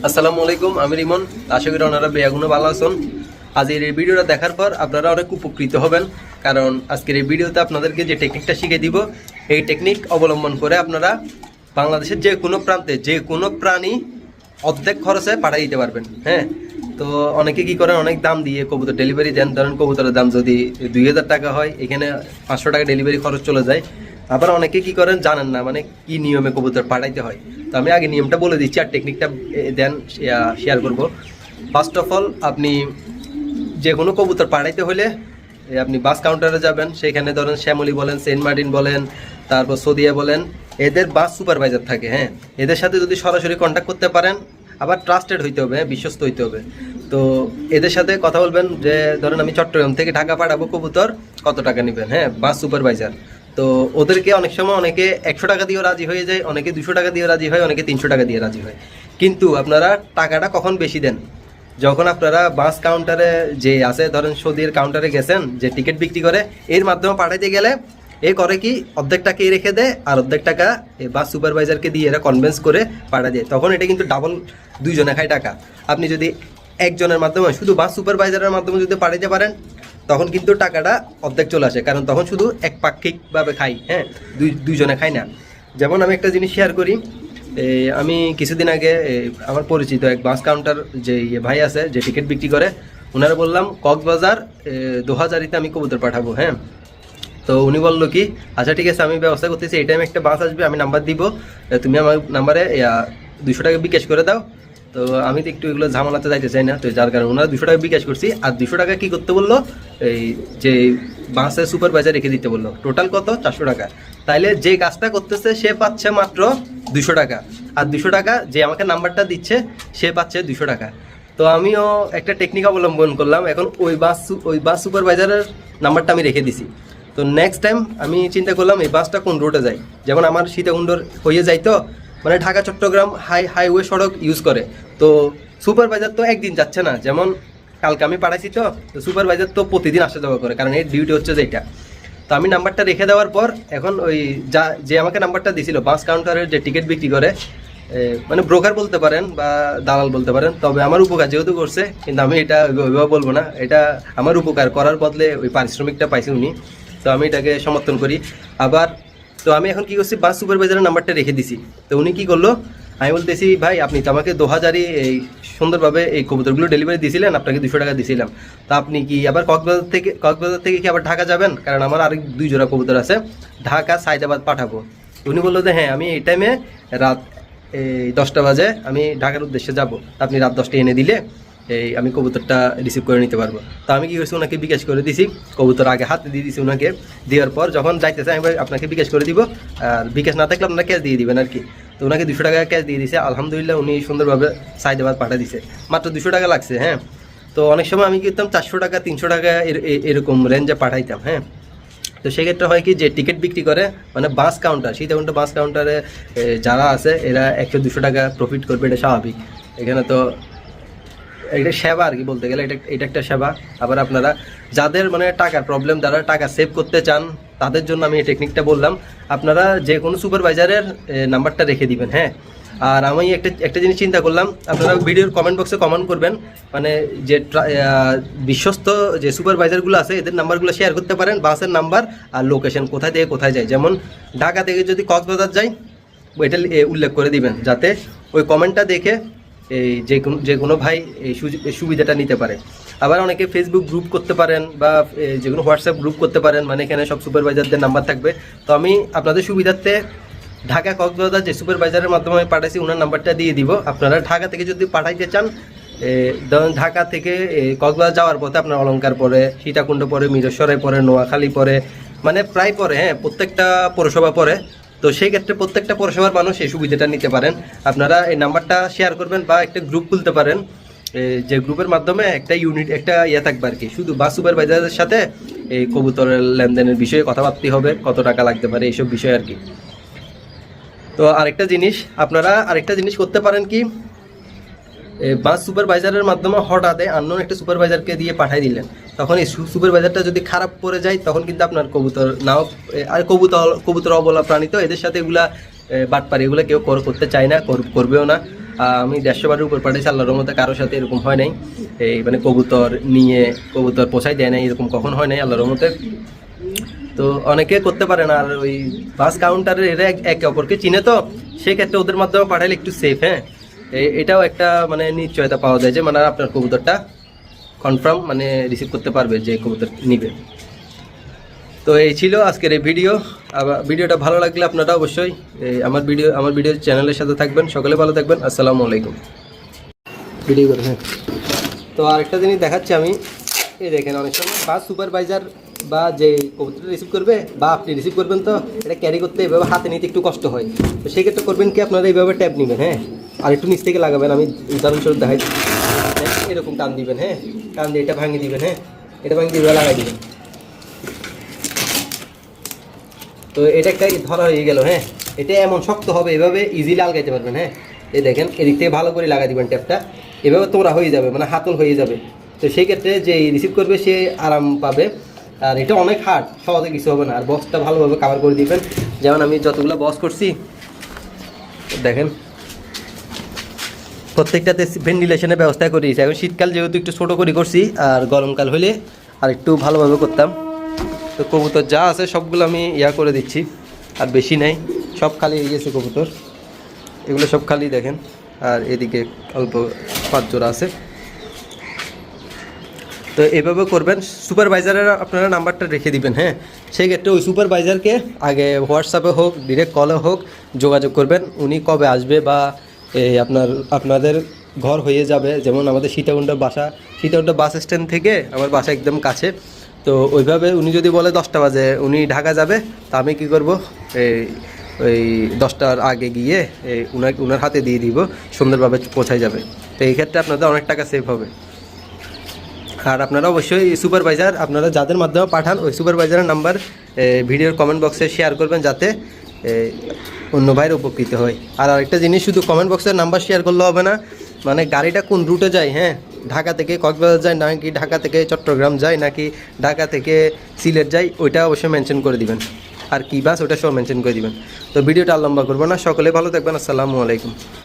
আসসালামু আলাইকুম, আমি রিমন। আশা করি ওনারা বেয়াগুনো ভালো আছেন। আজ এই ভিডিওটা দেখার পর আপনারা অনেক উপকৃত হবেন, কারণ আজকের এই ভিডিওতে আপনাদেরকে যে টেকনিকটা শিখে দিব, এই টেকনিক অবলম্বন করে আপনারা বাংলাদেশের যে কোনো প্রান্তে যে কোনো প্রাণী অর্ধেক খরচে পাঠিয়ে দিতে পারবেন হ্যাঁ? তো অনেকে কি করেন, অনেক দাম দিয়ে কবুতর ডেলিভারি দেন। ধরেন কবুতরের দাম যদি দুই হাজার টাকা হয়, এখানে পাঁচশো টাকা ডেলিভারি খরচ চলে যায়। আবার অনেকে কি করেন জানেন না মানে কি নিয়মে কবুতর পাঠাইতে হয়। তো আমি আগে নিয়মটা বলে দিচ্ছি আর টেকনিকটা দেন শেয়ার করব। ফার্স্ট অফ অল আপনি যে কোনো কবুতর পাঠাইতে হলে আপনি বাস কাউন্টারে যাবেন, সেখানে ধরেন শ্যামলি বলেন, সেন্ট মার্টিন বলেন, তারপর সদিয়া বলেন, এদের বাস সুপারভাইজার থাকে হ্যাঁ? এদের সাথে যদি সরাসরি কন্ট্যাক্ট করতে পারেন, আবার ট্রাস্টেড হইতে হবে, বিশ্বস্ত হইতে হবে। তো এদের সাথে কথা বলবেন যে, ধরেন আমি চট্টগ্রাম থেকে ঢাকা পাঠাবো কবুতর, কত টাকা নেবেন হ্যাঁ? বাস সুপারভাইজার তো ওদেরকে অনেক সময় অনেকে একশো টাকা দিয়েও রাজি হয়ে যায়, অনেকে দুশো টাকা দিয়ে রাজি হয়, অনেকে তিনশো টাকা দিয়ে রাজি হয়। কিন্তু আপনারা টাকাটা কখন বেশি দেন? যখন আপনারা বাস কাউন্টারে যে আছে, ধরেন সৌদির কাউন্টারে গেছেন, যে টিকিট বিক্রি করে, এর মাধ্যমে পাঠাইতে গেলে এ করে কি, অর্ধেক টাকা এ রেখে দেয় আর অর্ধেক টাকা বাস সুপারভাইজারকে দিয়ে এরা কনভেন্স করে পাঠা দেয়। তখন এটা কিন্তু ডাবল দুইজনে খায় টাকা। আপনি যদি একজনের মাধ্যমে, শুধু বাস সুপারভাইজারের মাধ্যমে যদি পাঠাইতে পারেন তখন কিন্তু টাকাটা অর্ধেক চলে আসে, কারণ তখন শুধু এক পাক্ষিকভাবে খাই হ্যাঁ? দুই, দুইজনে খাই না। যেমন আমি একটা জিনিস শেয়ার করি আমি কিছুদিন আগে আমার পরিচিত এক বাস কাউন্টার যে ইয়ে ভাই আছে, যে টিকিট বিক্রি করে ওনারা বললাম, কক্সবাজার দু হাজারিতে আমি কবুতর পাঠাবো হ্যাঁ? তো উনি বলল কি আচ্ছা ঠিক আছে, আমি ব্যবস্থা করতেছি, এই টাইমে একটা বাস আসবে, আমি নাম্বার দিব তুমি আমার নাম্বারে দুশো টাকা বিকাশ করে দাও তো আমি তো একটু এগুলো ঝামেলাতে যাইতে চাই না। তো যার কারণে ওনারা দুশো টাকা বিকাশ করছি। আর দুশো টাকা কি করতে বলল? এই যে বাসে সুপারভাইজার রেখে দিতে বলল। টোটাল কত? চারশো টাকা। তাইলে যে কাজটা করতেছে, সে পাচ্ছে মাত্র দুশো টাকা। আর দুশো টাকা যে আমাকে নাম্বারটা দিচ্ছে, সে পাচ্ছে দুশো টাকা। তো আমিও একটা টেকনিক অবলম্বন করলাম। এখন ওই বাস ওই বাস সুপারভাইজারের নাম্বারটা আমি রেখে দিছি। তো নেক্সট টাইম আমি চিন্তা করলাম, এই বাসটা কোন রোডে যায়? যেমন আমার সীতাকুণ্ডর হয়ে যায় তো মানে ঢাকা, চট্টগ্রাম হাই হাইওয়ে সড়ক ইউজ করে। তো সুপারভাইজার তো একদিন যাচ্ছে না। যেমন কালকে আমি পাঠাইছি তো তো সুপারভাইজার তো প্রতিদিন আসা যাওয়া করে, কারণ এর ডিউটি হচ্ছে যে যেটা তো আমি নাম্বারটা রেখে দেওয়ার পর এখন ওই যা, যে আমাকে নাম্বারটা দিছিল বাস কাউন্টারের যে টিকিট বিক্রি করে মানে ব্রোকার বলতে পারেন বা দালাল বলতে পারেন, তবে আমার উপকার যেহেতু করছে, কিন্তু আমি এটা ওইভাবে বলব না, এটা আমার উপকার করার বদলে ওই পারিশ্রমিকটা পাইছি উনি। তো আমি এটাকে সমর্থন করি। আবার তো আমি এখন কি করছি বাস সুপারভাইজারের নাম্বারটা রেখে দিছি। তো উনি কি করল, আমি বলতেছি, ভাই, আপনি তো আমাকে দু হাজারই এই সুন্দরভাবে এই কবুতরগুলো ডেলিভারি দিয়েছিলেন আপনাকে দুশো টাকা দিয়েছিলাম তা আপনি কি আবার কক্সবাজার থেকে কক্সবাজার থেকে কি আবার ঢাকা যাবেন? কারণ আমার আরেক দুই জোড়া কবুতর আছে, ঢাকা, সাইদাবাদ পাঠাবো। উনি বলল যে হ্যাঁ আমি এই টাইমে রাত, এই দশটা বাজে, আমি ঢাকার উদ্দেশ্যে যাব। আপনি রাত দশটা এনে দিলে এই আমি কবুতরটা রিসিভ করে নিতে পারব। তো আমি কি করছি ওনাকে বিকাশ করে দিছি। কবুতর আগে হাতে দিয়ে দিছি ওনাকে। দেওয়ার পর যখন যাইতেছে, আমি আপনাকে বিকাশ করে দিব। আর বিকাশ না থাকলে আপনারা ক্যাশ দিয়ে দিবেন আর কি। তো ওনাকে দুশো টাকা ক্যাশ দিয়ে দিছে। আলহামদুলিল্লাহ উনি সুন্দরভাবে সাইদাবাদ পাঠিয়ে দিছে। মাত্র দুশো টাকা লাগছে হ্যাঁ? তো অনেক সময় আমি কি করতাম, চারশো টাকা, তিনশো টাকা এর- এরকম রেঞ্জে পাঠাইতাম হ্যাঁ? তো সেক্ষেত্রে হয় কি, যে টিকিট বিক্রি করে মানে বাস কাউন্টার সীতাকুণ্ড বাস কাউন্টারে যারা আছে, এরা একশো, দুশো টাকা প্রফিট করবে, এটা স্বাভাবিক। এখানে তো এটা সেবা আর কি বলতে গেলে, এটা এটা একটা সেবা। আবার আপনারা যাদের মানে টাকার প্রবলেম যারা টাকা সেভ করতে চান, তাদের জন্য আমি এই টেকনিকটা বললাম। আপনারা যে কোনো সুপারভাইজারের নাম্বারটা রেখে দিবেন হ্যাঁ? আর আমি একটা একটা জিনিস চিন্তা করলাম, আপনারা ভিডিওর কমেন্ট বক্সে কমেন্ট করবেন। মানে যে বিশ্বস্ত যে সুপারভাইজারগুলো আছে, এদের নাম্বারগুলো শেয়ার করতে পারেন, বাসের নাম্বার আর লোকেশন কোথায় থেকে কোথায় যায়। যেমন ঢাকা থেকে যদি কক্সবাজার যায় এটা উল্লেখ করে দিবেন, যাতে ওই কমেন্টটা দেখে এই যে কোনো যে কোনো ভাই এই সুবিধাটা নিতে পারে। আবার অনেকে ফেসবুক গ্রুপ করতে পারেন বা যে কোনো হোয়াটসঅ্যাপ গ্রুপ করতে পারেন মানে এখানে সব সুপারভাইজারদের নাম্বার থাকবে। তো আমি আপনাদের সুবিধার্থে ঢাকা কক্সবাজার যে সুপারভাইজারের মাধ্যমে পাঠাইছি ওনার নাম্বারটা দিয়ে দিব। আপনারা ঢাকা থেকে যদি পাঠাইতে চান ঢাকা থেকে কক্সবাজার যাওয়ার পথে আপনার অলঙ্কার পরে, সীতাকুণ্ড পরে মিরেশ্বরে পরে, নোয়াখালী পরে মানে প্রায় পরে হ্যাঁ প্রত্যেকটা পৌরসভা পরে তো সেই ক্ষেত্রে প্রত্যেকটা পৌরসভার মানুষ এই সুবিধাটা নিতে পারেন। আপনারা এই নাম্বারটা শেয়ার করবেন বা একটা গ্রুপ খুলতে পারেন। যে গ্রুপের মাধ্যমে একটা ইউনিট একটা ইয়ে থাকবে আর কি। শুধু বাস সুপারভাইজারের সাথে এই কবুতরের লেনদেনের বিষয়ে কথাবার্তি হবে, কত টাকা লাগতে পারে এইসব বিষয়ে আর কি। তো আরেকটা জিনিস, আপনারা আরেকটা জিনিস করতে পারেন কি? বাস সুপারভাইজারের মাধ্যমে হঠাৎ আননোন একটা সুপারভাইজারকে দিয়ে পাঠাই দিলেন। তখন এই সুপারভাইজারটা যদি খারাপ পড়ে যায়, তখন কিন্তু আপনার কবুতর নাও আর কবুতর কবুতর অবলা প্রাণী তো এদের সাথে এগুলা বাটপারি এগুলো কেউ কর- করতে চায় না, কর- করবেও না। আমি দেড়শো বারের উপর পাঠিয়েছি আল্লাহর মধ্যে কারোর সাথে এরকম হয় নাই। এই মানে কবুতর নিয়ে কবুতর পোষাই দেয় নাই, এরকম কখন হয় নাই, আল্লাহর মধ্যে তো অনেকে করতে পারে না, আর ওই বাস কাউন্টারের এরা এক- অপরকে চিনে তো, সেক্ষেত্রে ওদের মাধ্যমে পাঠালে একটু সেফ হ্যাঁ? এটাও একটা মানে নিশ্চয়তা পাওয়া যায় যে মানে আপনার কবুতরটা কনফার্ম মানে রিসিভ করতে পারবে যে কবুতর নিবে। তো এই ছিল আজকের এই ভিডিও আবার ভিডিওটা ভালো লাগলে আপনারা অবশ্যই আমার ভিডিও আমার ভিডিও চ্যানেলের সাথে থাকবেন। সকলে ভালো থাকবেন। আসসালামু আলাইকুম। ভিডিও করে হ্যাঁ। তো আরেকটা জিনিস দেখাচ্ছি আমি। এই দেখেন অনেক সময় বা সুপারভাইজার বা যে কবুতরটা রিসিভ করবে বা আপনি রিসিভ করবেন তো এটা ক্যারি করতে এভাবে হাতে নিতে একটু কষ্ট হয়। তো সেক্ষেত্রে করবেন কি আপনারা এইভাবে ট্যাপ নেবেন হ্যাঁ? আর একটু নিচ থেকে লাগাবেন, আমি উদাহরণস্বরূপ দেখাই। এরকম টান দিবেন হ্যাঁ? টান দিয়ে এটা ভাঙিয়ে দিবেন হ্যাঁ? এটা ভাঙিয়ে দিয়ে লাগাই দিবেন। তো এটা একটা ধরা হয়ে গেল হ্যাঁ? এটা এমন শক্ত হবে, এভাবে ইজিলি আলগাইতে পারবেন হ্যাঁ? এই দেখেন, এদিক থেকে ভালো করে লাগাই দিবেন ট্যাপটা এভাবে তোমরা হয়ে যাবে মানে হাতল হয়ে যাবে। তো সেই ক্ষেত্রে যে রিসিভ করবে, সে আরাম পাবে। আর এটা অনেক হার্ড সহজে কিছু হবে না। আর বক্সটা ভালোভাবে কাভার করে দিবেন। যেমন আমি যতগুলো বক্স করছি, দেখেন প্রত্যেকটাতে ভেন্টিলেশনের ব্যবস্থা করে দিয়েছি এখন শীতকাল যেহেতু একটু ছোটো করে করছি, আর গরমকাল হলে আর একটু ভালোভাবে করতাম। তো কবুতর যা আছে সবগুলো আমি ইয়া করে দিচ্ছি, আর বেশি নাই, সব খালি হয়ে গেছে কবুতর। এগুলো সব খালি দেখেন, আর এদিকে অল্প পাঁচ জোড়া আছে। তো এভাবে করবেন সুপারভাইজারের আপনারা নাম্বারটা রেখে দিবেন হ্যাঁ? সেই ক্ষেত্রে ওই সুপারভাইজারকে আগে হোয়াটসঅ্যাপে হোক ডিরেক্ট কলে হোক যোগাযোগ করবেন, উনি কবে আসবে বা এই আপনার, আপনাদের ঘর হয়ে যাবে। যেমন আমাদের সীতাকুণ্ডা বাসা সীতাকুণ্ডা বাস স্ট্যান্ড থেকে আমার বাসা একদম কাছে। তো ওইভাবে উনি যদি বলে দশটা বাজে, উনি ঢাকা যাবে। তা আমি কী করব? এই ওই দশটার আগে গিয়ে এই উনার উনার হাতে দিয়ে দিব, সুন্দরভাবে পৌঁছায় যাবে। তো এই ক্ষেত্রে আপনাদের অনেক টাকা সেভ হবে। আর আপনারা অবশ্যই সুপারভাইজার আপনারা যাদের মাধ্যমে পাঠান, ওই সুপারভাইজারের নাম্বার ভিডিওর কমেন্ট বক্সে শেয়ার করবেন যাতে অন্য ভাইয়ের উপকৃত হয়। আর আরেকটা জিনিস, শুধু কমেন্ট বক্সের নাম্বার শেয়ার করলে হবে না মানে গাড়িটা কোন রুটে যায় হ্যাঁ? ঢাকা থেকে কক্সবাজার যায়, নাকি ঢাকা থেকে চট্টগ্রাম যায়, নাকি ঢাকা থেকে সিলেট যায়, ওইটা অবশ্যই মেনশন করে দিবেন। আর কি বাস ওটা সব মেনশন করে দিবেন। তো ভিডিওটা লম্বা করব না। সকলে ভালো থাকবেন। আসসালামু আলাইকুম।